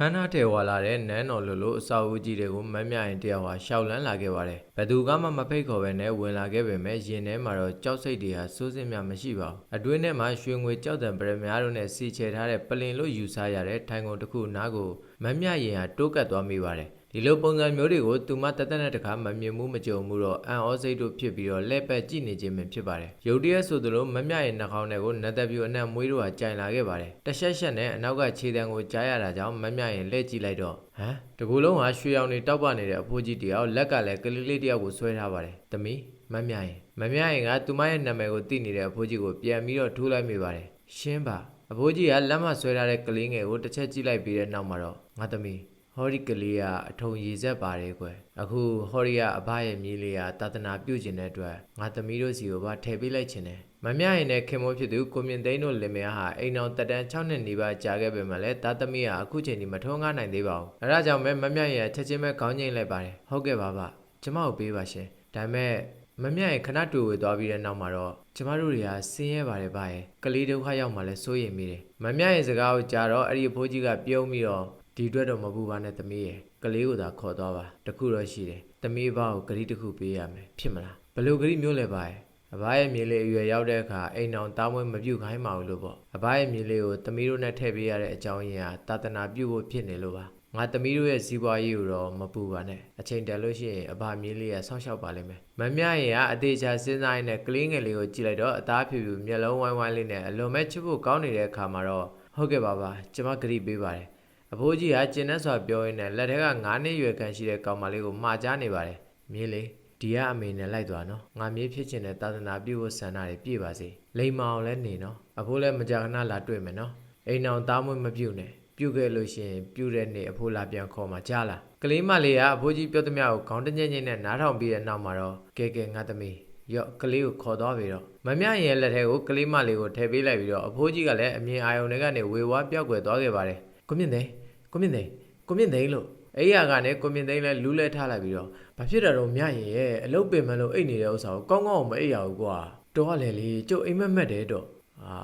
ခန်းနာထဲဝါလာတဲ့နန်းတော်လိုလိုအစာအုပ်ကြီးတွေကိုမမ်းမြရင်တယောက်ဟာရှောက်လန်းလာခဲ့ပါတယ်ဘယ်သူကမှမဖိတ်ခေါ်ပဲနဲ့ဝင်လာခဲ့ပေမဲ့ရင်ထဲမှာတော့ကြောက်စိတ်တွေဟာစိုးစင်းများမရှိပါဘူးအတွင်းထဲမှာရွှေငွေကြောက်တံပရမများတို့နဲ့စီချယ်ထားတဲ့ပလင်လို့ယူဆရတဲ့ထိုင်ကုန်တစ်ခုနားကိုမမ်းမြရင်ဟာတိုးကပ်သွားမိပါတယ် ဒီလိုပုံစံမျိုးတွေကိုသူမတသက်နဲ့တခါမမြင်မှုမကြုံမှုတော့အန်ဩစိတ်တို့ဖြစ်ပြီးတော့လက်ပတ်ကြည့်နေခြင်းပဲဖြစ်ပါတယ်။ရုတ်တရက်ဆိုသလိုမမြရဲ့နှာခေါင်းထဲကိုနတ်သက်ပြူအနက်မွေးတို့ဟာကြိုင်လာခဲ့ပါတယ်။တရှက်ရှက်နဲ့အနောက်ကခြေတံကိုကြားရတာကြောင့်မမြရဲ့လှည့်ကြည့်လိုက်တော့ဟမ်တကူလုံးဟာရွှေရောင်တွေတောက်ပနေတဲ့အဖိုးကြီးတယောက်လက်ကလည်းကလေးလေးတယောက်ကိုဆွဲထားပါတယ်။သမီးမမြရင်မမြရင်ကသူမရဲ့နာမည်ကိုသိနေတဲ့အဖိုးကြီးကိုပြန်ပြီးတော့ထိုးလိုက်မိပါတယ်။ရှင်းပါအဖိုးကြီးကလက်မဆွဲထားတဲ့ကလေးငယ်ကိုတစ်ချက်ကြည့်လိုက်ပြီးတဲ့နောက်မှာတော့ငါသမီး ဟောဒီကလေးကအထုံရည်ဆက်ပါတယ်ကွယ်အခုဟောဒီကအဘရဲ့မြေးလေးကတာသနာပြုတ်ကျင်တဲ့အတွက်ငါသမီးတို့စီကိုပါထည့်ပေးလိုက်ခြင်းတယ်မမြရင်နဲ့ခင်မိုးဖြစ်သူကိုမြင့်သိန်းတို့လင်မယားဟာအိမ်အောင်တက်တန်း6နှစ်နေပါကြာခဲ့ပေမဲ့လည်းတာသမီးကအခုချိန်ဒီမထုံးကားနိုင်သေးပါဘူးအဲဒါကြောင့်ပဲမမြရင်ကချက်ချင်းပဲခေါင်းငိမ့်လိုက်ပါတယ်ဟုတ်ကဲ့ပါဗျကျမကိုပေးပါရှင်ဒါပေမဲ့မမြရင်ခဏတူဝေသွားပြီးတဲ့နောက်မှာတော့ကျမတို့တွေကဆင်းရဲပါတယ်ဗျရဲ့ကလေးဒုက္ခရောက်မှလည်းစိုးရိမ်မိတယ်မမြရင်စကားကိုကြားတော့အဲ့ဒီအဖိုးကြီးကပြုံးပြီးတော့ ဒီအတွက်တော့မပူပါနဲ့သမီးရယ်ကလေးကိုသာခေါ်သွားပါတခုတော့ရှိတယ်သမီးဘာကိုဂရီတစ်ခုပေးရမယ်ဖြစ်မလားဘယ်လိုဂရီမျိုးလဲပါရဲ့အဘရဲ့မြေလေးအရွယ်ရောက်တဲ့အခါအိမ်အောင်တားမွေးမပြုတ်ခိုင်းပါဘူးလို့ပေါ့အဘရဲ့မြေလေးကိုသမီးတို့နဲ့ထည့်ပေးရတဲ့အကြောင်းရင်းဟာတာသနာပြုဖို့ဖြစ်နေလို့ပါငါသမီးတို့ရဲ့စီးပွားရေးကိုတော့မပူပါနဲ့အချိန်တန်လို့ရှိရင်အဘမြေလေးကဆောင်းလျှောက်ပါလိမ့်မယ်မမြရင်ကအသေးချာစဉ်းစားရင်းနဲ့ကလေးငယ်လေးကိုကြည့်လိုက်တော့အသားဖြူဖြူမျက်လုံးဝိုင်းဝိုင်းလေးနဲ့အလွန်မဲ့ချစ်ဖို့ကောင်းနေတဲ့အခါမှာတော့ဟုတ်ကဲ့ပါပါကျမဂရီပေးပါတယ် အဖိုးကြီးကကျင်တဲ့စွာပြောရင်းနဲ့လက်ထက်က9နှစ်ရွယ်ခန့်ရှိတဲ့ကောင်မလေးကိုမှာကြားနေပါတယ်။မြေးလေဒီကအမေနဲ့လိုက်သွားနော်။ငါမြေးဖြစ်ချင်တဲ့သာသနာပြုဖို့ဆန္ဒတွေပြည့်ပါစေ။လိမ္မာအောင်လည်းနေနော်။အဖိုးလည်းမကြာခဏလာတွေ့မယ်နော်။အိမ်အောင်သားမွေးမပြုတ်နဲ့။ပြုတ်ခဲ့လို့ရှိရင်ပြုတ်တဲ့နေ့အဖိုးလာပြန်ခေါ်มาကြားလား။ကလေးမလေးကအဖိုးကြီးပြောသမျှကိုခေါင်းတညက်ညက်နဲ့နားထောင်ပြီးတဲ့နောက်မှာတော့ကဲကဲငါသမီးရော့ကလေးကိုခေါ်သွားပြီတော့မမြရင်ရဲ့လက်ထဲကိုကလေးမလေးကိုထည့်ပေးလိုက်ပြီးတော့အဖိုးကြီးကလည်းအမြင်အာရုံတွေကနေဝေဝါးပြောက်ွယ်သွားခဲ့ပါတယ်။ ကိုမြင့်သိန်းကိုမြင့်သိန်းကိုမြင့်သိန်းလို့အဲ့ရကလည်းကိုမြင့်သိန်းလည်းလူးလဲထားလိုက်ပြီးတော့ဘာဖြစ်တာတော့မြရင်ရဲ့အလုတ်ပင်မလို့အိတ်နေတဲ့ဥစ္စာကိုကောင်းကောင်းမအိတ်ရဘူးကွာတော်ရလေလေကျုပ်အိမ်မက်မက်တယ်တော့အာ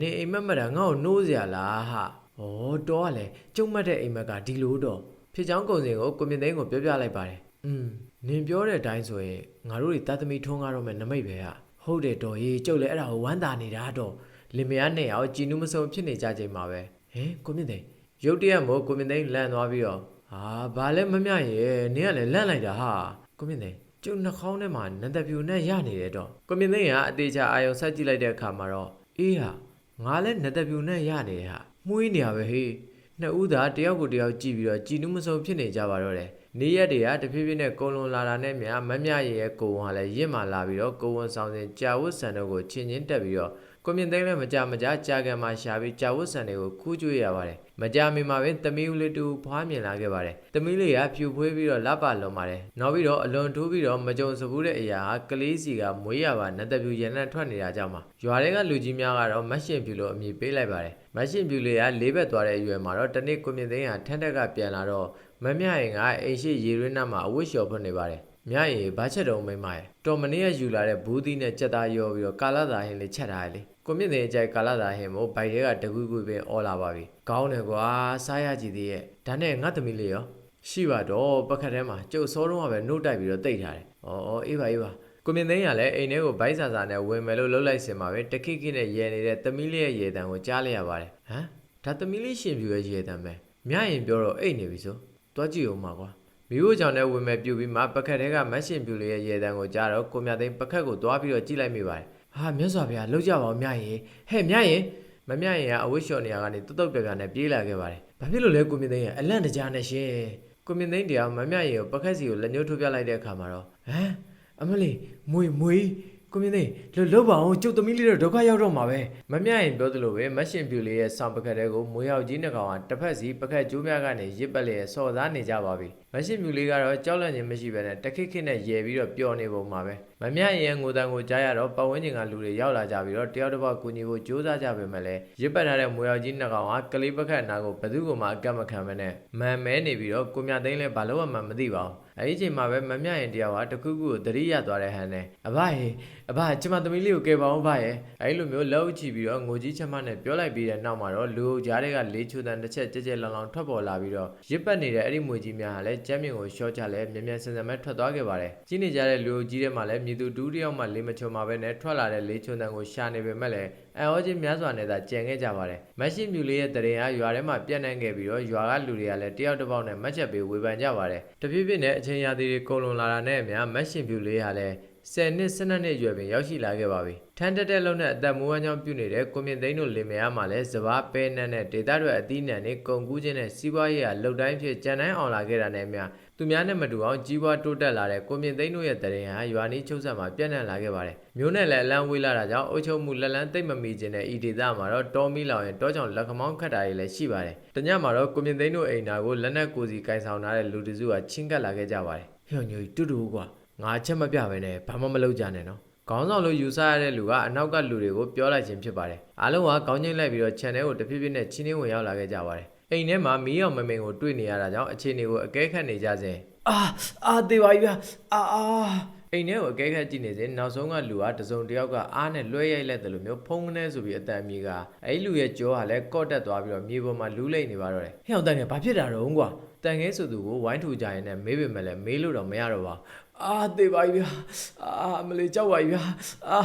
နေအိမ်မက်မက်တာငါ့ကိုနှိုးစရာလားဟာဩတော်ရလေကျုပ်မက်တဲ့အိမ်မက်ကဒီလိုတော့ဖြစ်ချောင်းကုံစင်ကိုကိုမြင့်သိန်းကိုပြောပြလိုက်ပါတယ်อืมနင်ပြောတဲ့အတိုင်းဆိုရင်ငါတို့တွေတာသမီထွန်းကားတော့မယ်နမိတ်ပဲဟာဟုတ်တယ်တော်ကြီးကျုပ်လည်းအဲ့ဒါကိုဝမ်းသာနေတာတော့လင်မယားနဲ့ရောကြည်နူးမဆုံဖြစ်နေကြချိန်မှာပဲဟင်ကိုမြင့်သိန်း ရုတ်တရက်မို့ကိုမြင့်သိန်းလန့်သွားပြီးတော့ဟာဘာလဲမမြရဲ့နင်ကလည်းလန့်လိုက်တာဟာကိုမြင့်သိန်းကျုပ်နှာခေါင်းထဲမှာနန္တပြူနဲ့ရနေတယ်တော့ကိုမြင့်သိန်းကအသေးချာအာယုံဆက်ကြည့်လိုက်တဲ့အခါမှာတော့အေးဟာငါလည်းနန္တပြူနဲ့ရနေတယ်ဟာမှုေးနေရပဲဟေးနှစ်ဦးသာတယောက်ကိုတယောက်ကြည့်ပြီးတော့ကြည်နူးမဆုံးဖြစ်နေကြပါတော့တယ်နေ့ရက်တွေကတဖြည်းဖြည်းနဲ့ကုံလွန်လာတာနဲ့မြမမြရဲ့ရဲ့ကိုဝန်ဟာလည်းရင့်မာလာပြီးတော့ကိုဝန်ဆောင်စဉ်ကြာဝတ်ဆန်တို့ကိုချင်းချင်းတက်ပြီးတော့ကိုမြင့်သိန်းလည်းမကြမကြကြာကန်မှာရှာပြီးကြာဝတ်ဆန်တွေကိုခူးကျွေးရပါတယ်။ မကြမီမှာပဲသမီးဦးလေးတူဖွားမြင်လာခဲ့ပါတယ်။သမီးလေးကဖြူဖွေးပြီးတော့လက်ပါလွန်ပါတယ်။နောက်ပြီးတော့အလွန်ထိုးပြီးတော့မကြုံစဘူးတဲ့အရာဟာကလေးစီကမွေးရပါနတ်တပြူရန်နဲ့ထွက်နေတာကြောင့်ပါ။ရွာတွေကလူကြီးများကတော့မတ်ရှင်ဖြူလို့အမည်ပေးလိုက်ပါတယ်။မတ်ရှင်ဖြူလေးကလေးဘက်သွားတဲ့အရွယ်မှာတော့တနေ့ကိုမြင့်သိန်းကထန်းတက်ကပြန်လာတော့မမြရင်ကအိမ်ရှိရေရင်းနာမှာအဝတ်လျှော်ဖွင့်နေပါတယ်။မြရေဘာချက်တုံးမိမ့်မရဲ့တော်မနေ့ကယူလာတဲ့ဘူးသီးနဲ့ကြက်သားရောပြီးတော့ကာလာသာဟင်းလေးချက်ထားရလေ ကိုမြင့်တဲ့အကြိုက်ကာလာသာဟင်းမို့ဘိုက်ထဲကတကူးကူးပင်အော်လာပါပြီကောင်းတယ်ကွာစားရကြည့်သေးရဲ့ဒါနဲ့ငါသမီးလေးရောရှိပါတော့ပကတ်ထဲမှာကျုပ်စောတုံးကပဲနှုတ်တိုက်ပြီးတော့တိတ်ထားတယ်ဩအေးပါအေးပါကိုမြင့်သိန်းကလည်းအိမ်ထဲကိုဗိုက်ဆာဆာနဲ့ဝင်မယ်လို့လှုပ်လိုက်စင်ပါပဲတခိခိနဲ့ရဲနေတဲ့သမီးလေးရဲ့ရေတံကိုကြားလိုက်ရပါတယ်ဟမ်ဒါသမီးလေးရှင်ပြူရဲ့ရေတံပဲမြရင်ပြောတော့အိတ်နေပြီဆိုတွားကြည့်အောင်ပါကွာမိဖို့ကြောင့်လည်းဝင်မဲ့ပြူပြီးမှပကတ်ထဲကမတ်ရှင်ပြူလေးရဲ့ရေတံကိုကြားတော့ကိုမြတ်သိန်းပကတ်ကိုသွားပြီးတော့ကြည့်လိုက်မိပါတယ်။ ဟာမြတ်စွာဘုရားလှုပ်ကြပါဦးမြရင်ဟဲ့မြရင်မမြရင်ကအဝိရှော်နေရာကနေတုတ်တုတ်ပြပြနဲ့ပြေးလာခဲ့ပါတယ်။ဘာဖြစ်လို့လဲကိုမြင့်သိန်းရဲ့အလန့်တကြားနဲ့ရှင်။ကိုမြင့်သိန်းတရားမမြရင်ကိုပကတ်စီကိုလက်ညှိုးထိုးပြလိုက်တဲ့အခါမှာတော့ဟမ်အမလေးမွေမွေကိုမြင့်သိန်းလှုပ်လှုပ်ပါအောင်ကျုပ်သမီးလေးတော့ဒုက္ခရောက်တော့မှာပဲမမြရင်ပြောသလိုပဲမတ်ရှင်ပြူလေးရဲ့ဆောင်းပကတ်တဲကိုမွေရောက်ကြီးနှစ်ကောင်ကတစ်ဖက်စီပကတ်ကျိုးများကနေရစ်ပတ်လျက်ဆော်စားနေကြပါပြီမရှိမြူလေးကတော့ကြောက်လန့်ခြင်းမရှိဘဲနဲ့တခိခိနဲ့ရဲပြီးတော့ပျော်နေပုံမှာပဲ မမြရဲငိုတန်ကိုကြားရတော့ပတ်ဝန်းကျင်ကလူတွေရောက်လာကြပြီးတော့တယောက်တစ်ပေါက်ကူညီဖို့ကြိုးစားကြပေမဲ့လည်းရစ်ပတ်ထားတဲ့မွေရောက်ကြီးနှစ်ကောင်ဟာကလေးပခတ်နာကိုဘယ်သူ့ကိုမှအကတ်မခံမနဲ့မန်မဲနေပြီးတော့ကိုမြသိန်းလည်းဘာလို့မှမသိပါဘူးအဲ့ဒီချိန်မှာပဲမမြရင်တယောက်ဟာတခုခုကိုတရိရသွားတဲ့ဟန်နဲ့အဘရေအဘကျမသမီးလေးကိုကယ်ပါအောင်ဘရဲ့အဲ့လိုမျိုးလက်ဥချီပြီးတော့ငိုကြီးချမနဲ့ပြောလိုက်ပြီးတဲ့နောက်မှာတော့လူအုပ်ကြားတွေကလေးချိုတန်တစ်ချက်ကြက်ကြက်လောင်လောင်ထွက်ပေါ်လာပြီးတော့ရစ်ပတ်နေတဲ့အဲ့ဒီမွေကြီးများဟာလည်းကျမ်းမြင့်ကိုရှော့ချလဲမြန်မြန်ဆန်ဆန်ပဲထွက်သွားခဲ့ပါတယ်ကြီးနေကြတဲ့လူအုပ်ကြီးတွေမှလည်းမြေသူတူးတယောက်မှလေးမချုံမှာပဲနဲ့ထွက်လာတဲ့လေးချိုတန်ကိုရှာနေပေမဲ့လည်းအန်အောချင်းများစွာနဲ့သာကြံခဲ့ကြပါတယ်မက်ရှိမြူလေးရဲ့တရင်ဟာရွာထဲမှာပြန့်နှံ့ခဲ့ပြီးတော့ရွာကလူတွေကလည်းတယောက်တစ်ပေါက်နဲ့မတ်ချက်ပေးဝေဖန်ကြပါတယ်တဖြည်းဖြည်းနဲ့အချိန်ရာသီတွေကုန်လွန်လာတာနဲ့အမျှမက်ရှင်မြူလေးဟာလည်း 10နှစ်12နှစ်အရွယ်ပင်ရောက်ရှိလာခဲ့ပါပြီ။ထန်းတက်တဲ့လုံးနဲ့အသက်မွေးဝမ်းကြောင်းပြုနေတဲ့ကိုမြင့်သိန်းတို့လင်မယားမှာလည်းစဘာပဲနက်နဲ့ဒေတာတွေအသီးနှံနဲ့ကုံကူးခြင်းနဲ့စီးပွားရေးဟာလှုပ်တိုင်းဖြစ်ကြံတိုင်းအောင်လာခဲ့တာနဲ့အမျှသူများနဲ့မတူအောင်ကြီးပွားတိုးတက်လာတဲ့ကိုမြင့်သိန်းတို့ရဲ့တရင်ဟာရွာနီးချုပ်ဆက်မှာပြန့်နှံ့လာခဲ့ပါတယ်။မျိုးနဲ့လည်းအလံဝေးလာတာကြောင့်အုပ်ချုပ်မှုလက်လန်းသိမ့်မမီခြင်းနဲ့ဤဒေတာမှာတော့တောမီလောင်ရင်တောကြောင်လက်ခမောင်းခတ်တာတွေလည်းရှိပါတယ်။တညမှာတော့ကိုမြင့်သိန်းတို့အိမ်နာကိုလက်နက်ကိုစီကင်ဆောင်ထားတဲ့လူတစုကချင်းကပ်လာခဲ့ကြပါတယ်။ဟျော်ညိုတူတူကွာ ငါအချက်မပြဘဲနဲ့ဘာမှမလုပ်ကြနဲ့နော်။ခေါင်းဆောင်လို့ယူဆရတဲ့လူကအနောက်ကလူတွေကိုပြောလိုက်ခြင်းဖြစ်ပါတယ်။အားလုံးကခေါင်းငိမ့်လိုက်ပြီးတော့ channel ကိုတဖြည်းဖြည်းနဲ့ချင်းချင်းဝင်ရောက်လာခဲ့ကြပါတယ်။အိမ်ထဲမှာမီးအောင်မမိန်ကိုတွေ့နေရတာကြောင့်အခြေအနေကိုအကဲခတ်နေကြစဉ်အာအာသေးပါပြီဗျာအာအာအိမ်ထဲကိုအကဲခတ်ကြည့်နေစဉ်နောက်ဆုံးကလူကတစုံတစ်ယောက်ကအားနဲ့လွှဲရိုက်လိုက်တယ်လို့မျိုးဖုံးကနေဆိုပြီးအတန်မြေကအဲ့လူရဲ့ကြောဟာလည်းကော့တက်သွားပြီးတော့မြေပေါ်မှာလူးလိမ့်နေပါတော့တယ်ဟဲ့အောင်တန်ငယ်ဘာဖြစ်တာတော့ကွာတန်ခဲဆိုသူကိုဝိုင်းထူကြရင်လည်းမေးပေမဲ့လည်းမေးလို့တော့မရတော့ပါဘူး အာသေးပါပြီဗျာအာမလေးကြောက်ပါပြီဗျာအာ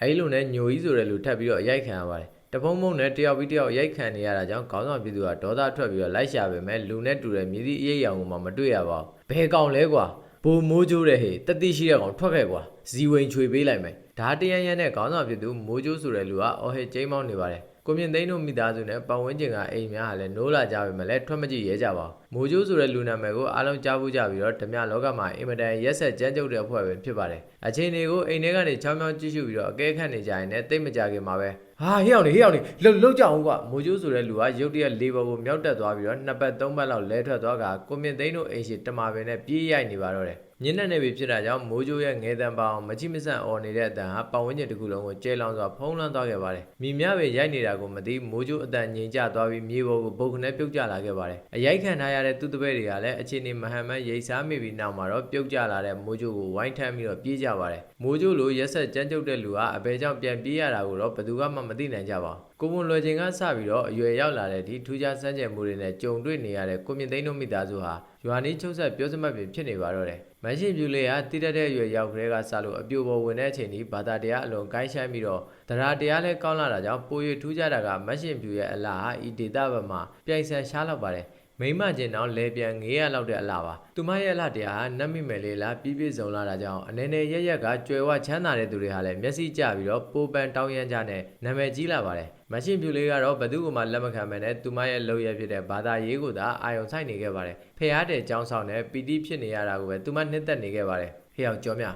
အဲ့လိုနဲ့ညိုကြီးဆိုတဲ့လူထပ်ပြီးတော့အရိုက်ခံရပါတယ်တပုံးပုံးနဲ့တယောက်ပြီးတယောက်ရိုက်ခံနေရတာကြောင့်ခေါင်းဆောင်ပြည်သူကဒေါသထွက်ပြီးတော့လိုက်ရှာပေမဲ့လူနဲ့တူတဲ့မြည်သည့်အရေးအယောင်ကိုမှမတွေ့ရပါဘူးဘယ်ကောင်လဲကွာဘိုမိုးကျိုးတဲ့ဟေတတိရှိတဲ့ကောင်ထွက်ခဲ့ကွာဇီဝင်ချွေပေးလိုက်မယ်ဒါတရန်ရန်နဲ့ခေါင်းဆောင်ပြည်သူမိုးကျိုးဆိုတဲ့လူကအော်ဟဲကျိမ်းမောင်းနေပါတယ် ကိုမြင့်သိန်းတို့မိသားစုနဲ့ပတ်ဝန်းကျင်ကအိမ်များဟာလည်းနိုးလာကြပေမဲ့လည်းထွက်မကြည့်ရဲကြပါဘူးမိုးကျိုးဆိုတဲ့လူနာမည်ကိုအားလုံးကြားဖို့ကြပြီးတော့ဓမြလောကမှာအင်မတန်ရက်ဆက်ကြမ်းကြုတ်တဲ့အဖွဲ့ပဲဖြစ်ပါတယ်အချိန်တွေကိုအိမ်ထဲကနေချောင်းချောင်းကြည့်ရှုပြီးတော့အကဲခတ်နေကြရင်လည်းတိတ်မကြခင်မှာပဲဟာဟဲ့အောင်နေဟဲ့အောင်နေလှုပ်လှုပ်ကြအောင်ကွာမိုးကျိုးဆိုတဲ့လူကရုတ်တရက်လေးဘော်ကိုမြောက်တက်သွားပြီးတော့နှစ်ပတ်သုံးပတ်လောက်လဲထွက်သွားကကိုမြင့်သိန်းတို့အိမ်ရှိတမာပင်နဲ့ပြေးရိုက်နေပါတော့တယ် ညနေနေပြီဖြစ်တာကြောင့်မိုးကျိုးရဲ့ငဲတန်ပအောင်မချိမဆန့်អော်နေတဲ့အတန်ဟာပတ်ဝန်းကျင်တစ်ခုလုံးကိုကျဲလောင်စွာဖုံးလွှမ်းသွားခဲ့ပါတယ်မိမြပဲရိုက်နေတာကိုမသိမိုးကျိုးအတန်ငြိမ်ကျသွားပြီးမြေပေါ်ကိုပုတ်ခနဲ့ပြုတ်ကျလာခဲ့ပါတယ်အရိုက်ခံထားရတဲ့သူ့တပည့်တွေကလည်းအခြေအနေမဟန်မှန်ရိတ်စားမိပြီးနောက်မှာတော့ပြုတ်ကျလာတဲ့မိုးကျိုးကိုဝိုင်းထမ်းပြီးတော့ပြေးကြပါတယ်မိုးကျိုးလိုရက်ဆက်ကြမ်းကြုတ်တဲ့လူကအဘယ်ကြောင့်ပြန်ပြေးရတာကိုတော့ဘယ်သူမှမသိနိုင်ကြပါဘူးကိုပွန်လွယ်ချိန်ကစပြီးတော့အရွယ်ရောက်လာတဲ့ဒီထူးခြားစမ်းကြယ်မှုတွေနဲ့ကြုံတွေ့နေရတဲ့ကိုမြင့်သိန်းတို့မိသားစုဟာရွာနီးချုပ်ဆက်ပြောစမှတ်ပင်ဖြစ်နေပါတော့တယ်။ မန်ရှင်ပြူလေးဟာတည်တတ်တဲ့အရွယ်ရောက်ကြတဲ့ကစလို့အပြိုပေါ်ဝင်တဲ့အချိန်ဒီဘာသာတရားအလွန်ကိုင်းဆိုင်ပြီးတော့တရားတရားလည်းကောင်းလာတာကြောင့်ပိုရထူးခြားတာကမန်ရှင်ပြူရဲ့အလားဟာဤဒေတာဘက်မှာပြိုင်ဆန်ရှားလောက်ပါတယ်။မိမကျင်တော့လေပြန်900လောက်တဲ့အလားပါသူမရဲ့အလားတရားဟာနတ်မိမယ်လေးလားပြည့်ပြည့်စုံလာတာကြောင့်အနေနဲ့ရရက်ကကြွယ်ဝချမ်းသာတဲ့သူတွေဟာလည်းမျက်စိကျပြီးတော့ပိုပန်တောင်းရမ်းကြနဲ့နာမည်ကြီးလာပါတယ် မရှင်ပြူလေးကတော့ဘသူ့ကမှလက်မခံမဲနဲ့သူမရဲ့လုံရဖြစ်တဲ့ဘာသာရေးကိုသာအာယုံဆိုင်နေခဲ့ပါတယ်ဖះတဲ့ចောင်းဆောင်နဲ့ပီတိဖြစ်နေရတာကိုပဲသူမနှစ်သက်နေခဲ့ပါတယ်ဟေ့အောင်ကြော်မြ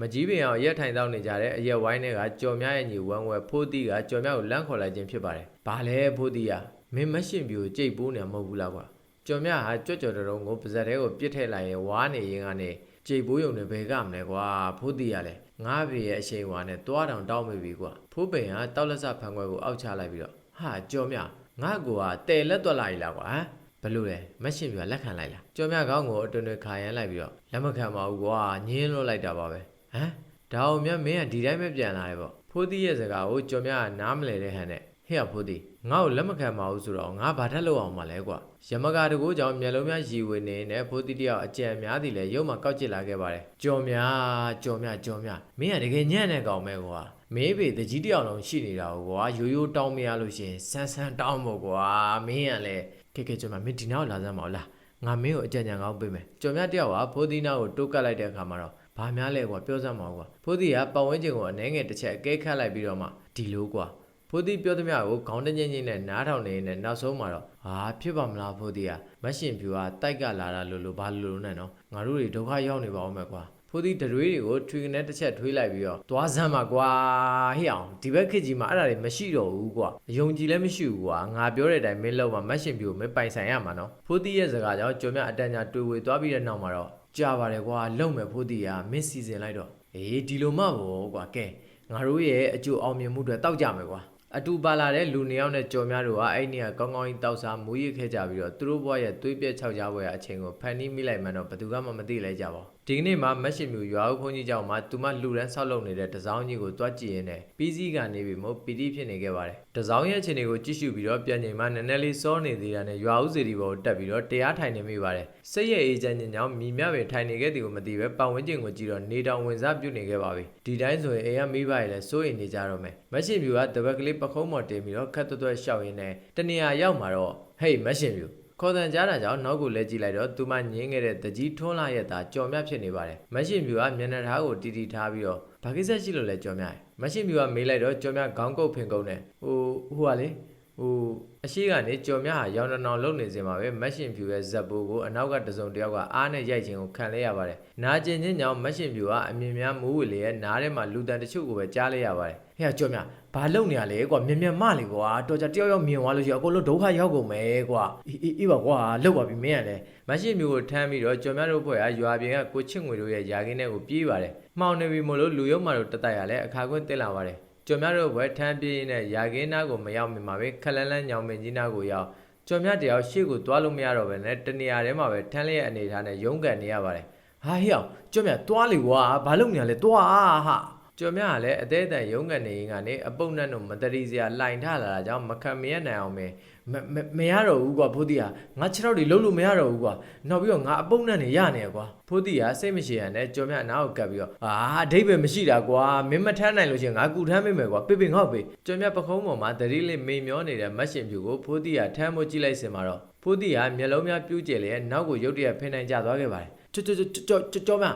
မကြီးပင်အောင်ရက်ထိုင်တော့နေကြတဲ့အရက်ဝိုင်းတွေကကြော်မြရဲ့ညီဝမ်းဝဲဖိုးတီးကကြော်မြကိုလန့်ခေါ်လိုက်ခြင်းဖြစ်ပါတယ်ဘာလဲဖိုးတီးကမင်းမရှင်ပြူကိုကြိတ်ပိုးနေမှာမဟုတ်ဘူးလားကွာကျော်မြဟာကြွကြော်တုံးကိုပါဇက်ထဲကိုပြစ်ထည့်လိုက်ရင်ဝါနေရင်ကနေကြေပိုးယုံနဲ့ဘယ်ကမလဲကွာဖိုးတီရလဲ ငါးဖေရဲ့အရှိန်ဝါနဲ့သွားတောင်တောက်မိပြီကွာဖိုးပင်ကတောက်လက်စဖန်ခွဲကိုအောက်ချလိုက်ပြီးတော့ဟာကျော်မြငါ့ကိုကတဲလက်တွက်လိုက်လားကွာဟမ်ဘလို့လဲမက်ရှင်ပြလက်ခံလိုက်လားကျော်မြကောင်းကိုအတွင်တွင်ခါရမ်းလိုက်ပြီးတော့လက်မခံပါဘူးကွာညင်းလွတ်လိုက်တာပါပဲဟမ်ဒါအောင်မြတ်မင်းကဒီတိုင်းပဲပြန်လာတယ်ပေါ့ဖိုးတီရဲ့စကားကိုကျော်မြကနားမလဲတဲ့ဟန်နဲ့ ဟဲ့ဖိုးတီငါ့ကိုလက်မခံပါဘူးဆိုတော့ငါဘာထက်လို့အောင်မလဲကွာရမကတကူကြောင့်မျက်လုံးများရည်ဝင်နေနဲ့ဖိုးတီတယောက်အကြံများသည်လဲရုပ်မှာကောက်ကျစ်လာခဲ့ပါတယ်ကြော်များကြော်များကြော်များမင်းကတကယ်ညံ့တဲ့ကောင်ပဲကွာမေးပေတကြီးတယောက်လုံးရှိနေတာကွာရိုးရိုးတောင်းမရလို့ရှရင်ဆန်းဆန်းတောင်းမို့ကွာမင်းကလည်းကဲကဲကြော်များမင်းဒီနောက်လာစမ်းမအောင်လားငါမင်းကိုအကြံဉာဏ်ကောင်းပေးမယ်ကြော်များတယောက်ကဖိုးတီနာကိုတိုးကတ်လိုက်တဲ့အခါမှာတော့ဘာများလဲကွာပြောစမ်းမအောင်ကွာဖိုးတီကပတ်ဝန်းကျင်ကိုအနှဲငယ်တစ်ချက်အကဲခတ်လိုက်ပြီးတော့မှဒီလိုကွာ ဖိုးတီပြောသမျှကိုခေါင်းတငင်းချင်းနဲ့နားထောင်နေနဲ့နောက်ဆုံးမှာတော့ဟာဖြစ်ပါမလားဖိုးတီကမက်ရှင်ဖြူကတိုက်ကလာတာလို့လို့ဘာလို့လို့နဲ့နော်ငါတို့တွေဒုက္ခရောက်နေပါအောင်မယ်ကွာဖိုးတီတွေးတွေကိုထွေကနေတစ်ချက်ထွေးလိုက်ပြီးတော့သွားစမ်းပါကွာဟေ့အောင်ဒီဘက်ခေတ်ကြီးမှာအဲ့ဒါတွေမရှိတော့ဘူးကွာအယုံကြည်လည်းမရှိဘူးကွာငါပြောတဲ့အတိုင်းမင်းလောက်မှာမက်ရှင်ဖြူကိုမင်းပိုင်ဆိုင်ရမှာနော်ဖိုးတီရဲ့စကားကြောင့်ကြုံမြအတန်ညာတွေ့ဝေသွားပြီးတဲ့နောက်မှာတော့ကြာပါတယ်ကွာလုံမဲ့ဖိုးတီကမင်းစီစဉ်လိုက်တော့အေးဒီလိုမှဘောကွာကဲငါတို့ရဲ့အကျိုးအောင်မြင်မှုတွေတောက်ကြမယ်ကွာ အတူပါလာတဲ့လူနှစ်ယောက်နဲ့ကြော်များတို့ကအဲ့ဒီကကောင်းကောင်းကြီးတောက်စားမူရစ်ခဲ့ကြပြီးတော့သူတို့ဘဝရဲ့သွေးပြက်ခြောက်ကြပွဲအချိန်ကိုဖန်တီးမိလိုက်မှတော့ဘယ်သူမှမသိလိုက်ကြပါဘူး ဒီကနေ့မှမက်ရှင်မျိုးရွာဦးဖုန်းကြီးကြောင့်မှသူမလူရန်ဆောက်လုပ်နေတဲ့တစောင်းကြီးကိုတွားကြည့်ရင်းနဲ့ပြီးစည်းကနေပြီးမို့ပီတိဖြစ်နေခဲ့ပါတယ်တစောင်းရဲ့အခြေအနေကိုကြည့်ရှုပြီးတော့ပြန်ချိန်မှနည်းနည်းလေးစောနေသေးတာနဲ့ရွာဦးစီဒီဘောကိုတက်ပြီးတော့တရားထိုင်နေမိပါတယ်စိတ်ရဲ့အေးချမ်းခြင်းကြောင့်မိမြပင်ထိုင်နေခဲ့တယ်ကိုမသိပဲပတ်ဝန်းကျင်ကိုကြည့်တော့နေတောင်ဝင်စားပြုတ်နေခဲ့ပါပြီဒီတိုင်းဆိုရင်အိမ်ကမိဘတွေလည်းစိုးရိမ်နေကြတော့မယ်မက်ရှင်မျိုးကတပတ်ကလေးပခုံးမော်တင်ပြီးတော့ခက်တွတ်တွတ်ရှောက်ရင်းနဲ့တနေရာရောက်မှာတော့ဟေးမက်ရှင်မျိုး ခေါ်တန်ကြားတာကြောင့်နောက်ကိုလဲကြည့်လိုက်တော့သူမငင်းခဲ့တဲ့တကြီးထွန်းလာရဲ့သားကြော်မြဖြစ်နေပါတယ်မက်ရှင်မျိုးကမျက်နှာထားကိုတီတီထားပြီးတော့ဘာကိစ္စရှိလို့လဲကြော်မြမက်ရှင်မျိုးကမေးလိုက်တော့ကြော်မြခေါင်းကုပ်ဖင်ကုန်းနဲ့ဟိုဟိုကလေဟိုအရှိကနေကြော်မြဟာရောင်တနောင်လုံနေစင်ပါပဲမက်ရှင်ဖြူရဲ့ဇက်ပိုးကိုအနောက်ကတစုံတစ်ယောက်ကအားနဲ့ရိုက်ခြင်းကိုခံလဲရပါတယ်။နာကျင်ခြင်းကြောင့်မက်ရှင်ဖြူကအမြင်များမူးဝေလေရဲ့နားထဲမှာလူတန်တချို့ကိုပဲကြားလဲရပါတယ်။ဟဲ့ကြော်မြ ဘာလုံနေရလဲကွာမြင်မြင်မလေကွာတော်ကြတယောက်ယောက်မြင်သွားလို့ရှိရင်အကုန်လုံးဒုက္ခရောက်ကုန်မယ်ကွာအေးအေးအေးပါကွာလောက်ပါပြီမင်းကလည်းမက်ရှင်ဖြူကိုထမ်းပြီးတော့ကြော်မြတို့ဖွဲ့ကရွာပြင်ကကိုချစ်ငွေတို့ရဲ့ယာကင်းထဲကိုပြေးပါတယ်။မှောင်နေပြီမို့လို့လူရုံမာတို့တတ်ရလဲအခါကွင်းတက်လာပါတယ်။ကျော်မြတို့ဘွယ်ထမ်းပြေးနဲ့ယာကင်းနာကိုမရောက်မီမှာပဲခလန်းလန်းညောင်မင်းကြီးနာကိုရောက်ကျော်မြတယောက်ရှေ့ကိုသွားလို့မရတော့ဘဲနဲ့တနေရာထဲမှာပဲထမ်းလျက်အနေထားနဲ့ရုန်းကန်နေရပါတယ်ဟာဟေ့အောင်ကျော်မြသွားလေကွာဘာလို့နေရလဲသွားဟာ ကျော်မြကလည်းအသေးအတန်ရုန်းကန်နေရင်ကနေအပုပ်နဲ့တော့မတရီစရာလှိုင်ထလာတာကြောင့်မခံမရနိုင်အောင်ပဲမမမရတော့ဘူးကွာဖိုးတီဟာငါခြေထောက်တွေလုံးလို့မရတော့ဘူးကွာနောက်ပြီးတော့ငါအပုပ်နဲ့နေရနေရကွာဖိုးတီကစိတ်မရှိရနဲ့ကျော်မြနားကိုကပ်ပြီးတော့အာအဓိပ္ပာယ်မရှိတာကွာမင်းမထမ်းနိုင်လို့ချင်းငါကူထမ်းမိမယ်ကွာပြပြငေါ့ပေးကျော်မြပခုံးပေါ်မှာတတိလေးမိန်မျောနေတဲ့မတ်ရှင်ဖြူကိုဖိုးတီကထမ်းမိုးကြည့်လိုက်စင်မှာတော့ဖိုးတီကမျက်လုံးများပြူးကျယ်လျက်နောက်ကိုရုတ်တရက်ဖင်နိုင်ကျသွားခဲ့ပါတယ် ကျော်ကျော်ကျော်ကျော်ကျော်မြ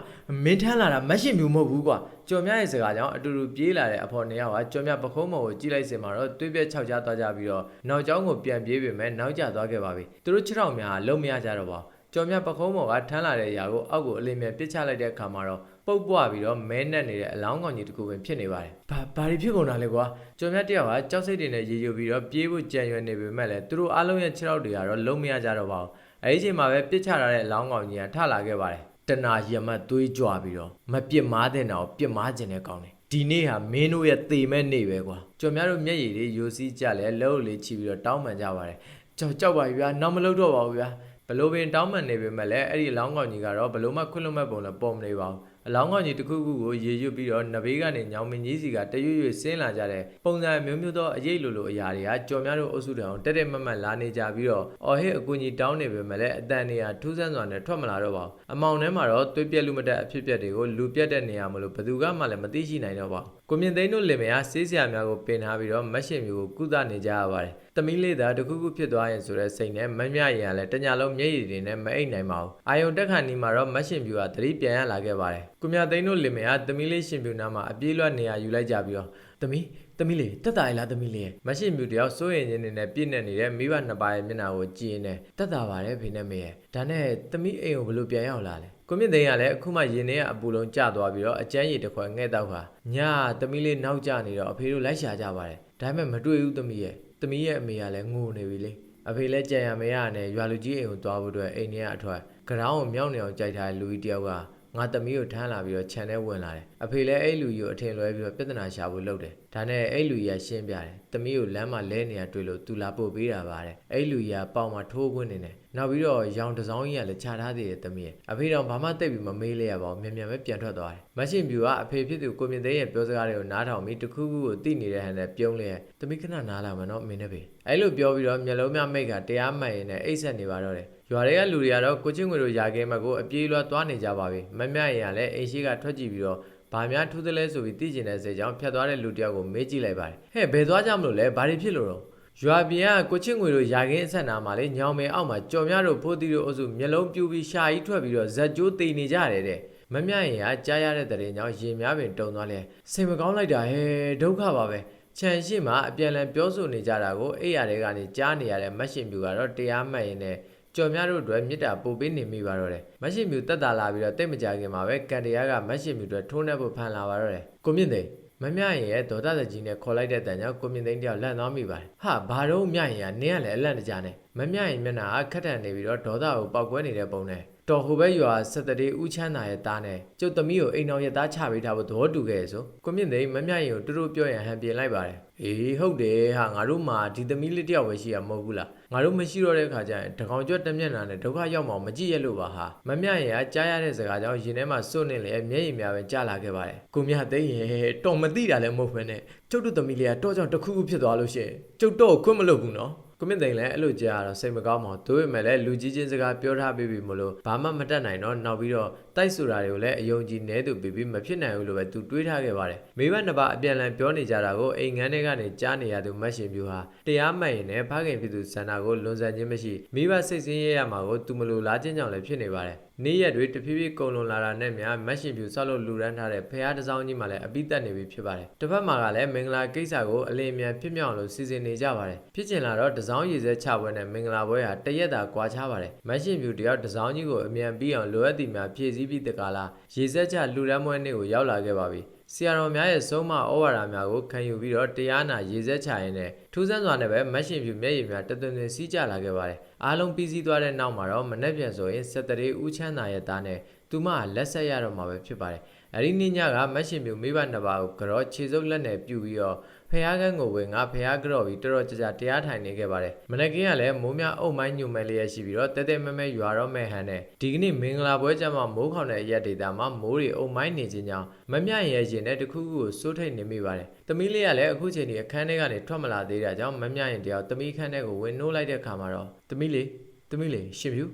မင်းထမ်းလာတာမတ်ရှင်ဖြူမဟုတ်ဘူးကွာကျော်မြရဲ့စကားကြောင့်အတူတူပြေးလာတဲ့အဖော်နှစ်ယောက်ကကျော်မြပခုံးပေါ်ကိုကြည့်လိုက်စင်မှာတော့တွေးပြက်ခြောက်ကြားသွားကြပြီးတော့နောက်ကျောင်းကိုပြန်ပြေးပေမဲ့နောက်ကျသွားခဲ့ပါပြီသူတို့ခြေထောက်များလုံးမရကြတော့ပါဘူးကျော်မြပခုံးပေါ်ကထမ်းလာတဲ့အရာကိုအောက်ကိုအလင်းမြန်ပစ်ချလိုက်တဲ့အခါမှာတော့ပုတ်ပွားပြီးတော့မဲနက်နေတဲ့အလောင်းကောင်ကြီးတစ်ခုပင်ဖြစ်နေပါတယ်။ဘာဘာတွေဖြစ်ကုန်တာလဲကွာ။ကျော်မြတယောက်ကကြောက်စိတ်တွေနဲ့ရေယူပြီးတော့ပြေးဖို့ကြံရွယ်နေပေမဲ့လည်းသူတို့အားလုံးရဲ့ခြေထောက်တွေကတော့လုံးမရကြတော့ပါဘူး။ အဲဒီအချိန်မှာပဲပစ်ချထားတဲ့အလောင်းကောင်ကြီးကထလာခဲ့ပါတယ်။တနာရမတ်သွေးကြွပြီးတော့မပြစ်မားတဲ့တော့ပြစ်မားခြင်းနဲ့ကောင်းတယ်။ဒီနေ့ဟာမင်းတို့ရဲ့သေမဲ့နေ့ပဲကွာ။ကျော်မြတို့မျက်ရည်တွေယိုစီးကြလဲလက်အုပ်လေးချီပြီးတော့တောင်းပန်ကြပါတယ်။ကြောက်ကြောက်ပါဗျာ။နောက်မလုပ်တော့ပါဘူးဗျာ။ဘလို့ပင်တောင်းပန်နေပေမဲ့လည်းအဲ့ဒီအလောင်းကောင်ကြီးကတော့ဘလို့မှခွင့်လွှတ်မဲ့ပုံလည်းပေါ်မနေပါဘူး အလောင်းကောင်ကြီးတစ်ခုခုကိုရေရွတ်ပြီးတော့နဘေးကနေညောင်မင်းကြီးစီကတရွရွဆင်းလာကြတဲ့ပုံစံမျိုးမျိုးသောအရေးလိုလိုအရာတွေကကြော်များတို့အုပ်စုတောင်တက်တက်မတ်မတ်လာနေကြပြီးတော့အော်ဟစ်အကူကြီးတောင်းနေပေမဲ့လည်းအတန်နေရထူးဆန်းစွာနဲ့ထွက်မလာတော့ပါဘူးအမောင်ထဲမှာတော့သွေးပြက်လူမတက်အဖြစ်ပြက်တွေကိုလူပြက်တဲ့နေရာမလို့ဘယ်သူကမှလည်းမသိရှိနိုင်တော့ပါဘူး ကိုမြင့်သိန်းတို့လင်မယားဆေးဆရာများကိုပင်ထားပြီးတော့မက်ရှင်မျိုးကိုကုသနေကြရပါတယ်။တမီးလေးသာတစ်ခုခုဖြစ်သွားရင်ဆိုတဲ့စိတ်နဲ့မမြရင်ကလည်းတညာလုံးမျက်ရည်တွေနဲ့မအိတ်နိုင်ပါဘူး။အာယုံတက်ခါနီမှာတော့မက်ရှင်မျိုးကသတိပြန်ရလာခဲ့ပါတယ်။ကိုမြသိန်းတို့လင်မယားတမီးလေးရှင်ပြူနာမှာအပြေးလွှတ်နေရယူလိုက်ကြပြီးတော့တမီးတမီးလေးတက်တာရလားတမီးလေးမက်ရှင်မျိုးတယောက်စိုးရင်ချင်းနေနဲ့ပြည့်နေနေတဲ့မိဘနှစ်ပါးရဲ့မျက်နှာကိုကြည့်နေတက်တာပါတယ်ဖေနဲ့မေရဲ့။ဒါနဲ့တမီးအိမ်ကိုဘလို့ပြန်ရောက်လာလဲ။ ကိုမြင့်သိန်းကလည်းအခုမှရင်ထဲကအပူလုံးကျသွားပြီးတော့အကျန်းရည်တစ်ခွက်ငဲ့တော့ခါညာသမီးလေးနောက်ကျနေတော့အဖေတို့လိုက်ရှာကြပါတယ်ဒါပေမဲ့မတွေ့ဘူးသမီးရဲ့သမီးရဲ့အမေကလည်းငိုနေပြီလေအဖေလည်းကြံရမရနဲ့ရွာလူကြီးအိမ်ကိုသွားဖို့အတွက်အိမ်ထဲကအထွက်ကရောင်းကိုမြောက်နေအောင်ကြိုက်ထားတဲ့လူကြီးတယောက်ကငါသမီးကိုထမ်းလာပြီးတော့ခြံထဲဝင်လာတယ်အဖေလည်းအဲ့လူကြီးကိုအထင်လွဲပြီးတော့ပြဿနာရှာဖို့လုပ်တယ်ဒါနဲ့အဲ့လူကြီးကရှင်းပြတယ်သမီးကိုလမ်းမှာလဲနေရတွေ့လို့သူလာပို့ပေးတာပါတဲ့အဲ့လူကြီးကပေါင်မှာထိုးခွင်းနေတယ် နောက်ပြီးတော့ရောင်တစောင်းကြီးကလည်းခြာထားသေးတယ်သမီးရဲ့အဖေတော့ဘာမှတိတ်ပြီးမမေးလဲရပါဘူးမြန်မြန်ပဲပြန်ထွက်သွားတယ်မရှင်ပြူကအဖေဖြစ်သူကိုမြင့်သိန်းရဲ့ပြောစကားတွေကိုနားထောင်ပြီးတခုခုကိုသိနေတဲ့ဟန်နဲ့ပြုံးလဲသမီးခဏနားလာမယ်နော်မင်းနဲ့ဖေအဲ့လိုပြောပြီးတော့မျက်လုံးများမိတ်ကတရားမှန်ရင်လည်းအိတ်ဆက်နေပါတော့တယ်ရွာတွေကလူတွေကတော့ကိုချင်းငွေတို့ယာကဲမကိုအပြေးလွှားသွားနေကြပါပြီမမြရင်ကလည်းအိမ်ရှိကထွက်ကြည့်ပြီးတော့ဘာများထူးသလဲဆိုပြီးသိကျင်တဲ့စိတ်ကြောင့်ဖြတ်သွားတဲ့လူတယောက်ကိုမေးကြည့်လိုက်ပါတယ်ဟဲ့ဘယ်သွားကြမလို့လဲဘာတွေဖြစ်လို့တော့ ရွာပြင်ကကိုချင်းငွေတို့ယာကင်းအဆက်နာမှာလေညောင်မဲအောက်မှာကြော်များတို့ဖိုးတီတို့အုပ်စုမျက်လုံးပြူပြီးရှာကြီးထွက်ပြီးတော့ဇက်ကျိုးတိမ်နေကြတယ်တဲ့မမြရင်ကကြားရတဲ့တဲ့ကြောင့်ရင်များပင်တုံသွားလဲစိတ်မကောင်းလိုက်တာဟဲ့ဒုက္ခပါပဲခြံရှိမှအပြန်လန်ပြောဆိုနေကြတာကိုအိယာတွေကနေကြားနေရတဲ့မတ်ရှင်ပြူကတော့တရားမှတ်ရင်နဲ့ကျော်များတို့အတွက်မြစ်တာပို့ပေးနေမိပါတော့တယ်မတ်ရှင်မြူတက်တာလာပြီးတော့တိတ်မကြခင်မှာပဲကန်တရားကမတ်ရှင်မြူတွေထိုးနှက်ဖို့ဖန်လာပါတော့တယ်ကိုမြင့်သိန်း မမြရင်ရဲ့ဒေါသစကြီးနဲ့ခေါ်လိုက်တဲ့တန်ကြောင့်ကိုမြင့်သိန်းတယောက်လန့်သွားမိပါတယ်ဟာဘာတော့မြရင်ကနင်းကလည်းအလန့်တကြားနဲ့မမြရင်မျက်နှာကခက်ထန်နေပြီးတော့ဒေါသကိုပေါက်ကွဲနေတဲ့ပုံနဲ့ တော်ဟိုဘက်ရွာဆက်တရေဦးချမ်းသာရဲ့သားနဲ့ကျုပ်သမီးကိုအိမ်တော်ရဲ့သားချပေးထားဖို့သဘောတူခဲ့ရဆိုကိုမြင့်သိန်းမမြရင်ကိုတူတူပြောရင်ဟန်ပြင်လိုက်ပါတယ်အေးဟုတ်တယ်ဟာငါတို့မှဒီသမီးလေးတယောက်ပဲရှိရမဟုတ်ဘူးလားငါတို့မရှိတော့တဲ့ခါကျရင်တကောင်ကျွတ်တစ်မျက်နှာနဲ့ဒုက္ခရောက်မှမကြည့်ရလို့ပါဟာမမြရင်ကကြားရတဲ့စကားကြောင့်ရင်ထဲမှာစွန့်နေလေမျက်ရည်များပဲကြားလာခဲ့ပါတယ်ကိုမြသိန်းရဲ့တော်မသိတာလည်းမဟုတ်ဘဲနဲ့ကျုပ်တို့သမီးလေးကတော့ကြောင့်တစ်ခုခုဖြစ်သွားလို့ရှိရင်ကျုပ်တော့ခွင့်မလုပ်ဘူးနော် ကိုမြင့်သိန်းလည်းအဲ့လိုကြားရတော့စိတ်မကောင်းပါဘူး။သို့ပေမဲ့လည်းလူကြီးချင်းစကားပြောထားပြီးပြီမလို့ဘာမှမတတ်နိုင်တော့နောက်ပြီးတော့တိုက်ဆိုတာတွေကိုလည်းအယုံကြည်နေသူပြီးပြီးမဖြစ်နိုင်ဘူးလို့ပဲသူတွေးထားခဲ့ပါတယ်။မိဘနှစ်ပါးအပြန်အလှန်ပြောနေကြတာကိုအိမ်ငန်းထဲကနေကြားနေရသူမတ်ရှင်ပြူဟာတရားမှတ်ရင်လည်းဖခင်ဖြစ်သူစန္ဒာကိုလွန်ဆန်ခြင်းမရှိမိဘစိတ်ဆင်းရဲရမှာကိုသူမလိုလားခြင်းကြောင့်လည်းဖြစ်နေပါတယ်။နေ့ရက်တွေတဖြည်းဖြည်းကုန်လွန်လာတာနဲ့များမတ်ရှင်ပြူဆောက်လို့လူရန်ထားတဲ့ဖះတစ်စောင်းကြီးမှလည်းအပိသက်နေပြီဖြစ်ပါတယ်။တစ်ဖက်မှာကလည်းမင်္ဂလာကိစ္စကိုအလင်းအမြန်ဖြစ်မြောက်အောင်လို့စီစဉ်နေကြပါတယ်။ဖြစ်ချင်လာတော့တစ်စောင်းရည်စဲချပွဲနဲ့မင်္ဂလာပွဲဟာတရက်တာကွာခြားပါတယ်။မတ်ရှင်ပြူတယောက်တစ်စောင်းကြီးကိုအမြန်ပြီးအောင်လိုအပ်သည်များဖြည့်ဆည်းပြီးတကလားရည်စဲချလူရန်ပွဲနေ့ကိုရောက်လာခဲ့ပါပြီ။ဆရာတော်များရဲ့ဆုံးမဩဝါဒများကိုခံယူပြီးတော့တရားနာရည်စဲချရင်နဲ့ထူးဆန်းစွာနဲ့ပဲမတ်ရှင်ပြူမျက်ရည်များတသွင်သွင်စီးကျလာခဲ့ပါတယ်။အားလုံးပြီးစီးသွားတဲ့နောက်မှာတော့မနေ့ပြန်ဆိုရင်စက်တရေဦးချမ်းသာရဲ့သားနဲ့သူမကလက်ဆက်ရတော့မှာပဲဖြစ်ပါတယ်။အဲဒီနေ့ညကမတ်ရှင်ပြူမိဘနှစ်ပါးကိုကြောခြေစုပ်လက်နဲ့ပြုတ်ပြီးတော့ ဖះကန်းကိုဝင်ငါဖះကြော့ပြီးတော်တော်ကြာကြာတရားထိုင်နေခဲ့ပါတယ်။မနေ့ကင်းကလည်းမိုးများအုပ်မိုင်းညုံမဲ့လျက်ရှိပြီးတော့တဲတဲမဲမဲရွာတော့မဲ့ဟန်နဲ့ဒီကနေ့မင်္ဂလာပွဲကျမှမိုးခေါင်တဲ့အရက်ဒေတာမှာမိုးတွေအုပ်မိုင်းနေခြင်းကြောင့်မမြရင်ရဲ့ရင်နဲ့တခုခုကိုစိုးထိတ်နေမိပါတယ်။သမီးလေးကလည်းအခုချိန်ဒီအခန်းထဲကနေထွက်မလာသေးတာကြောင့်မမြရင်တယောက်သမီးခန်းထဲကိုဝင်နှိုးလိုက်တဲ့ခါမှာတော့သမီးလေးသမီးလေးရှင်ပြူ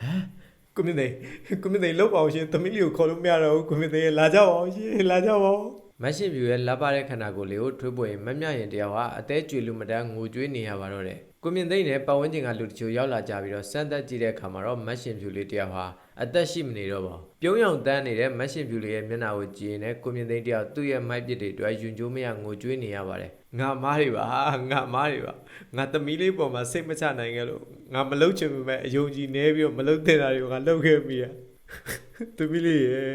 ဟမ်ကိုမြင့်သိန်းကိုမြင့်သိန်းလောက်ပါအောင်ရှင်သမီးလေးကိုခေါ်လို့မရတော့ဘူးကိုမြင့်သိန်းလာကြပါအောင်ရှင်လာကြပါအောင် မတ်ရှင်ပြူရဲ့လက်ပါတဲ့ခန္ဓာကိုယ်လေးကိုထွေးပွေမမြရင်တယောက်ဟာအသေးကျွေလူမတန်းငိုကြွေးနေရပါတော့တယ်ကိုမြင့်သိန်းနဲ့ပတ်ဝန်းကျင်ကလူတချို့ရောက်လာကြပြီးတော့စမ်းသက်ကြည့်တဲ့အခါမှာတော့မတ်ရှင်ပြူလေးတယောက်ဟာအသက်ရှိမနေတော့ပါဘူးပြုံးရောင်တန်းနေတဲ့မတ်ရှင်ပြူလေးရဲ့မျက်နှာကိုကြည့်ရင်လည်းကိုမြင့်သိန်းတယောက်သူ့ရဲ့မိုက်ပစ်တွေအတွက်ယွန်ကျိုးမရငိုကြွေးနေရပါတယ်ငါမားတွေပါငါမားတွေပါငါသမီးလေးပေါ်မှာစိတ်မချနိုင်ခဲ့လို့ငါမလုပ်ချင်ပေမဲ့အယုံကြည်နေပြီးတော့မလုပ်တဲ့တာတွေကိုငါလုပ်ခဲ့မိရသမီးလေးရဲ့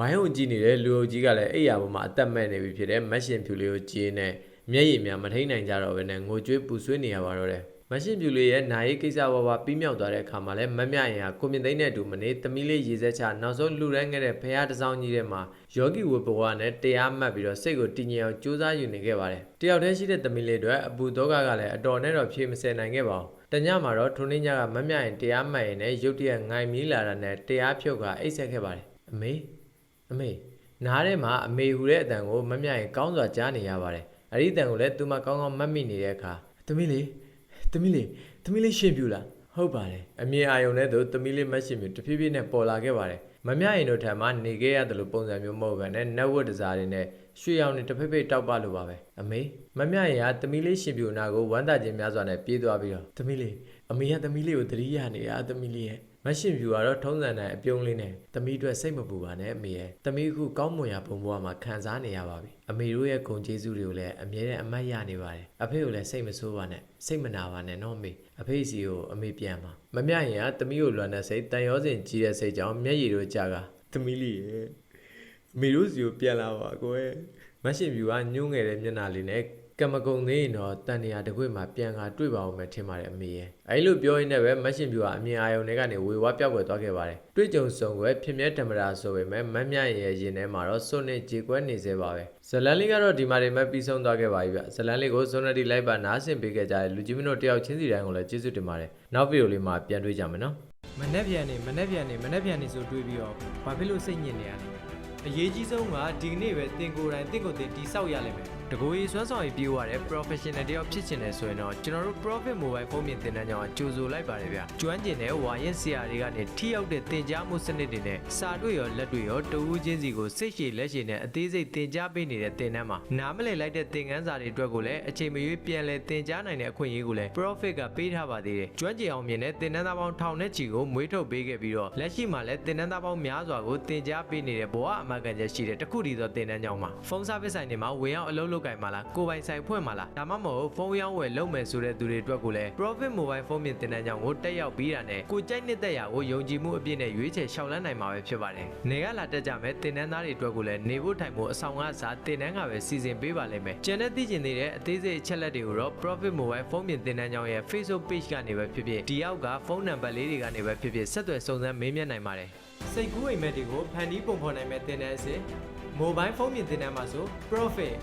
ဝိုင်းကိုကြည့်နေတဲ့လူအုပ်ကြီးကလည်းအိယာပေါ်မှာအသက်မဲ့နေပြီဖြစ်တဲ့မတ်ရှင်ဖြူလေးကိုကြည့်နေမျက်ရည်များမထိန်နိုင်ကြတော့ဘဲနဲ့ငိုကြွေးပူဆွေးနေရပါတော့တယ်မတ်ရှင်ဖြူလေးရဲ့နာရီကိစ္စဝါဝါပြီးမြောက်သွားတဲ့အခါမှာလည်းမမြရင်ဟာကိုမြင့်သိန်းနဲ့အတူမနေသမီးလေးရေစက်ချနောက်ဆုံးလူရန်ခဲ့တဲ့ဖះတစ်စောင်းကြီးထဲမှာယောဂီဝဘဝနဲ့တရားမှတ်ပြီးတော့စိတ်ကိုတည်ငြိမ်အောင်ကြိုးစားယူနေခဲ့ပါတယ်တယောက်တည်းရှိတဲ့သမီးလေးတွေအပူသောကကလည်းအတော်နဲ့တော့ဖြေမစင်နိုင်ခဲ့ပါဘူးတညမှာတော့ထုံင်းညကမမြရင်တရားမှတ်ရင်လည်းရုတ်တရက်ငိုင်မီးလာတာနဲ့တရားဖြုတ်ကအိတ်ဆက်ခဲ့ပါတယ်အမေ အမေနားထဲမှာအမေဟူတဲ့အတန်ကိုမမြရင်ကောင်းစွာကြားနေရပါတယ်။အဲ့ဒီအတန်ကိုလည်းသူမကောင်းကောင်းမှတ်မိနေတဲ့အခါသမီးလေးသမီးလေးသမီးလေးရှင်ပြူလားဟုတ်ပါတယ်။အမြင်အာရုံနဲ့သူသမီးလေးမတ်ရှင်ပြူတဖြည်းဖြည်းနဲ့ပေါ်လာခဲ့ပါတယ်။မမြရင်တို့ထံမှာနေခဲ့ရတယ်လို့ပုံစံမျိုးမဟုတ်ဘဲနဲ့နတ်ဝတ်တစားတွေနဲ့ရွှေရောင်တွေတစ်ဖိတ်ဖိတ်တောက်ပလို့ပါပဲ။အမေမမြရင်ကသမီးလေးရှင်ပြူနာကိုဝမ်းသာခြင်းများစွာနဲ့ပြေးသွားပြီးတော့သမီးလေးအမေကသမီးလေးကိုသတိရနေတာသမီးလေးရဲ့ မတ်ရှင်ဖြူကတော့ထုံးစံတဲ့အပြုံးလေးနဲ့သမီးအတွက်စိတ်မပူပါနဲ့အမေရဲ့သမီးအခုကောင်းမွန်ရာဘုံဘဝမှာခံစားနေရပါပြီအမေတို့ရဲ့ဂုဏ်ကျေးဇူးတွေကိုလည်းအမြဲတမ်းအမှတ်ရနေပါတယ်အဖေကိုလည်းစိတ်မဆိုးပါနဲ့စိတ်မနာပါနဲ့နော်အမေအဖေစီကိုအမေပြန်ပါမမြရင်ကသမီးကိုလွမ်းတဲ့စိတ်တန်ရောစင်ကြီးတဲ့စိတ်ကြောင့်မျက်ရည်တို့ကြာကသမီးလေးရဲ့အမေတို့စီကိုပြန်လာပါကိုယ်မတ်ရှင်ဖြူကညှိုးငယ်တဲ့မျက်နှာလေးနဲ့ ကမကုံသေးရင်တော့တန်နေရာတစ်ခွေမှာပြန်ကာတွေ့ပါအောင်မယ်ထင်ပါတယ်အမေရဲ့အဲဒီလိုပြောရင်းနဲ့ပဲမတ်ရှင်ဖြူကအမြင်အာရုံတွေကနေဝေဝါးပြောက်ွယ်သွားခဲ့ပါတယ်တွေ့ကြုံဆုံွယ်ဖြစ်မြဲဓမ္မရာဆိုပေမဲ့မတ်မြရဲ့ရင်ထဲမှာတော့စွန့်နေကြေကွဲနေစေပါပဲဇလန်လေးကတော့ဒီမှာတွေမဲ့ပြီးဆုံးသွားခဲ့ပါပြီဗျဇလန်လေးကိုစွန်နတီလိုက်ပါနားဆင်ပေးခဲ့ကြတဲ့လူကြီးမင်းတို့တယောက်ချင်းစီတိုင်းကိုလည်းကျေးဇူးတင်ပါတယ်နောက်ဗီဒီယိုလေးမှာပြန်တွေ့ကြမယ်နော်မနှက်ပြန်နေမနှက်ပြန်နေမနှက်ပြန်နေဆိုတွေးပြီးတော့ဘာဖြစ်လို့စိတ်ညစ်နေရလဲအရေးကြီးဆုံးကဒီကနေ့ပဲတင်ကိုယ်တိုင်တင့်ကိုယ်တင်တိဆောက်ရလိမ့်မယ် တကူရီစွမ်းဆောင်ရေးပြိုးရတဲ့ professional တယောက်ဖြစ်ချင်တယ်ဆိုရင်တော့ကျွန်တော်တို့ profit mobile ဖုန်းမြင်သင်တန်းကြောင့်ကြိုဆိုလိုက်ပါတယ်ဗျ။ကျွမ်းကျင်တဲ့ဝါရင်ဆရာတွေကနေထိရောက်တဲ့သင်ကြားမှုစနစ်တွေနဲ့စာတွေ့ရောလက်တွေ့ရောတဦးချင်းစီကိုစိတ်ရှည်လက်ရှည်နဲ့အသေးစိတ်သင်ကြားပေးနေတဲ့သင်တန်းမှာနားမလည်လိုက်တဲ့သင်ခန်းစာတွေအတွက်ကိုလည်းအချိန်မရွေးပြန်လည်သင်ကြားနိုင်တဲ့အခွင့်အရေးကိုလည်း profit ကပေးထားပါသေးတယ်။ကျွမ်းကျင်အောင်မြင်တဲ့သင်တန်းသားပေါင်းထောင်နဲ့ချီကိုမွေးထုတ်ပေးခဲ့ပြီးတော့လက်ရှိမှာလည်းသင်တန်းသားပေါင်းများစွာကိုသင်ကြားပေးနေတဲ့ဘဝအမှန်ကန်ချက်ရှိတဲ့တခုတည်းသောသင်တန်းကြောင့်မှာဖုန်း service ဆိုင်တွေမှာဝင်ရောက်အလုပ်လုပ်လုပ်ကင်မှာလားကိုယ်ပိုင်ဆိုင်ဖွင့်မှာလားဒါမှမဟုတ်ဖုန်းရောင်းဝယ်လုပ်မယ်ဆိုတဲ့သူတွေအတွက်ကိုလည်း Profit Mobile ဖုန်းမြင်တင်တဲ့ကြောင့်ကိုတက်ရောက်ပြီးတာနဲ့ကိုကြိုက်နှစ်သက်ရာကိုယုံကြည်မှုအပြည့်နဲ့ရွေးချယ်ရှောက်လန်းနိုင်မှာပဲဖြစ်ပါတယ်။နေကလာတက်ကြမဲ့တင်တန်းသားတွေအတွက်ကိုလည်းနေဖို့ထိုင်ဖို့အဆောင်ကအစားတင်တန်းကပဲစီစဉ်ပေးပါလိမ့်မယ်။ကျန်တဲ့သိကျင်နေတဲ့အသေးစိတ်အချက်လက်တွေကိုတော့ Profit Mobile ဖုန်းမြင်တင်တန်းကြောင့်ရဲ့ Facebook Page ကနေပဲဖြစ်ဖြစ်ဒီအောက်ကဖုန်းနံပါတ်လေးတွေကနေပဲဖြစ်ဖြစ်ဆက်သွယ်စုံစမ်းမေးမြန်းနိုင်ပါတယ်။စိတ်ကူးအိမ်မက်တွေကိုဖန်တီးပုံဖော်နိုင်မဲ့တင်တန်းအစစ် Mobile ဖုန်းမြင်တင်တန်းမှာဆို Profit